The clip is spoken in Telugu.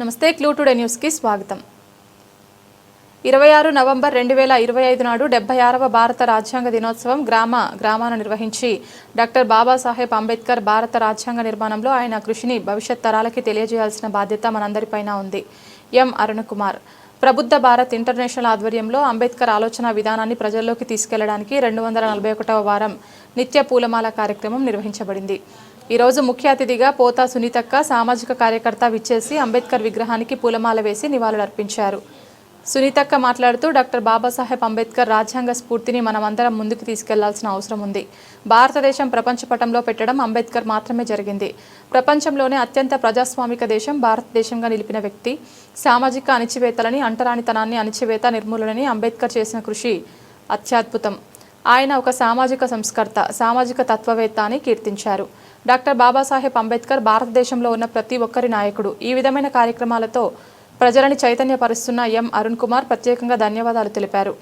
నమస్తే క్లూ టుడే న్యూస్కి స్వాగతం. ఇరవై ఆరు నవంబర్ రెండు వేల ఇరవై ఐదు నాడు డెబ్బై ఆరవ భారత రాజ్యాంగ దినోత్సవం గ్రామ గ్రామాన నిర్వహించి డాక్టర్ బాబాసాహెబ్ అంబేద్కర్ భారత రాజ్యాంగ నిర్మాణంలో ఆయన కృషిని భవిష్యత్ తరాలకి తెలియజేయాల్సిన బాధ్యత మనందరిపైన ఉంది. ఎం అరుణ్ కుమార్ ప్రబుద్ధ భారత్ ఇంటర్నేషనల్ ఆధ్వర్యంలో అంబేద్కర్ ఆలోచన విధానాన్ని ప్రజల్లోకి తీసుకెళ్ళడానికి రెండు వందల నలభై ఒకటవ వారం నిత్య పూలమాల కార్యక్రమం నిర్వహించబడింది. ఈరోజు ముఖ్య అతిథిగా పోతా సునీతక్క సామాజిక కార్యకర్త విచ్చేసి అంబేద్కర్ విగ్రహానికి పూలమాల వేసి నివాళులర్పించారు. సునీతక్క మాట్లాడుతూ డాక్టర్ బాబాసాహెబ్ అంబేద్కర్ రాజ్యాంగ స్ఫూర్తిని మనమందరం ముందుకు తీసుకెళ్ళాల్సిన అవసరం ఉంది. భారతదేశం ప్రపంచ పటంలో పెట్టడం అంబేద్కర్ మాత్రమే జరిగింది. ప్రపంచంలోనే అత్యంత ప్రజాస్వామిక దేశం భారతదేశంగా నిలిపిన వ్యక్తి. సామాజిక అణిచివేతలని అంటరానితనాన్ని అణిచివేత నిర్మూలనని అంబేద్కర్ చేసిన కృషి అత్యద్భుతం. ఆయన ఒక సామాజిక సంస్కర్త సామాజిక తత్వవేత్త అని కీర్తించారు. డాక్టర్ బాబాసాహెబ్ అంబేద్కర్ భారతదేశంలో ఉన్న ప్రతి ఒక్కరి నాయకుడు. ఈ విధమైన కార్యక్రమాలతో ప్రజలని చైతన్యపరుస్తున్న ఎం అరుణ్ కుమార్ ప్రత్యేకంగా ధన్యవాదాలు తెలిపారు.